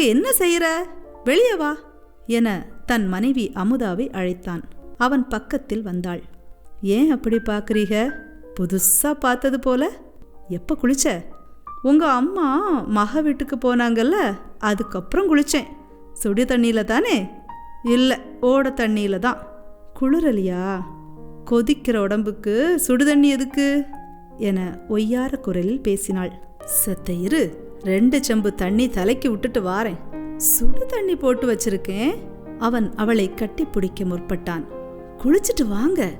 அங்கு என்ன செய்யற வெளியே வா என தன் மனைவி அமுதாவை அழைத்தான். அவன் பக்கத்தில் வந்தாள். ஏன் அப்படி பார்க்குறீக? புதுசா பார்த்தது போல. எப்போ குளிச்ச? உங்க அம்மா மக வீட்டுக்கு போனாங்கல்ல அதுக்கப்புறம் குளிச்சேன். சுடு தண்ணியில தானே? இல்லை ஓட தண்ணியில தான். குளிரலியா? கொதிக்கிற உடம்புக்கு சுடு தண்ணி எதுக்கு? என ஒய்யார குரலில் பேசினாள். செத்த இரு. ரெண்டு செம்பு தண்ணி தலைக்கு விட்டுட்டு வாரேன். சுடு தண்ணி போட்டு வச்சிருக்கேன். அவன் அவளை கட்டி பிடிக்க முற்பட்டான். குளிச்சிட்டு வாங்க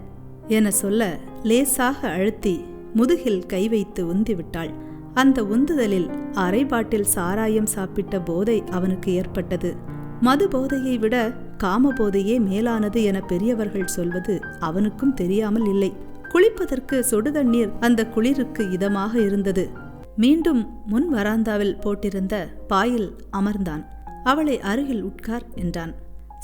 என சொல்ல லேசாக அழுத்தி முதுகில் கை வைத்து உந்தி விட்டாள் அந்த உந்துதலில் அரை பாட்டில் சாராயம் சாப்பிட்ட போதை அவனுக்கு ஏற்பட்டது. மது போதையை விட காம போதையே மேலானது என பெரியவர்கள் சொல்வது அவனுக்கும் தெரியாமல் இல்லை. குளிப்பதற்கு சுடுதண்ணீர் அந்த குளிருக்கு இதமாக இருந்தது. மீண்டும் முன் வராந்தாவில் போட்டிருந்த பாயில் அமர்ந்தான். அவளை அருகில் உட்கார் என்றான்.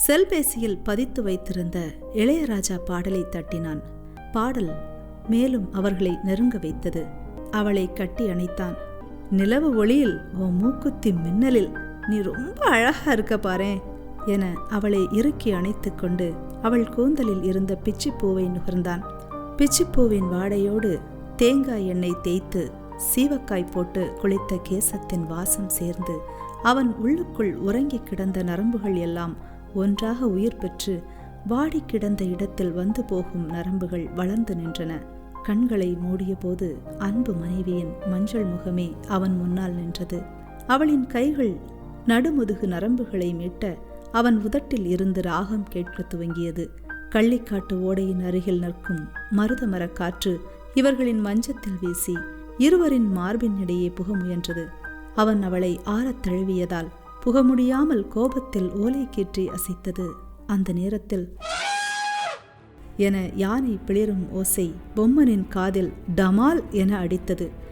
செல்பேசியில் பதித்து வைத்திருந்த இளையராஜா பாடலை தட்டினான். பாடல் மேலும் அவர்களை நெருங்க வைத்தது. அவளை கட்டி அணைத்தான். நிலவு ஒளியில் உன் மூக்குத்தி மின்னலில் நீ ரொம்ப அழகா இருக்க பாரேன் என அவளை இறுக்கி அணைத்துக் கொண்டு அவள் கூந்தலில் இருந்த பிச்சிப்பூவை நுகர்ந்தான். பிச்சிப்பூவின் வாடையோடு தேங்காய் எண்ணெய் தேய்த்து சீவக்காய் போட்டு குளித்த கேசத்தின் வாசம் சேர்ந்து அவன் உள்ளுக்குள் உறங்கி கிடந்த நரம்புகள் எல்லாம் ஒன்றாக உயிர் பெற்று வாடி கிடந்த இடத்தில் வந்து போகும் நரம்புகள் வளர்ந்து நின்றன. கண்களை மூடியபோது அன்பு மனைவியின் மஞ்சள் முகமே அவன் முன்னால் நின்றது. அவளின் கைகள் நடுமுதுகு நரம்புகளை மீட்ட அவன் உதட்டில் இருந்து ராகம் கேட்க துவங்கியது. கள்ளிக்காட்டு ஓடையின் அருகில் நிற்கும் மருதமர காற்று இவர்களின் மஞ்சத்தில் வீசி இருவரின் மார்பின் இடையே புக முயன்றது. அவன் அவளை ஆறத் தழுவியதால் புக முடியாமல் கோபத்தில் ஓலை கீற்றி அசைத்தது. அந்த நேரத்தில் என யானை பிளிரும் ஓசை பொம்மனின் காதில் டமால் என அடித்தது.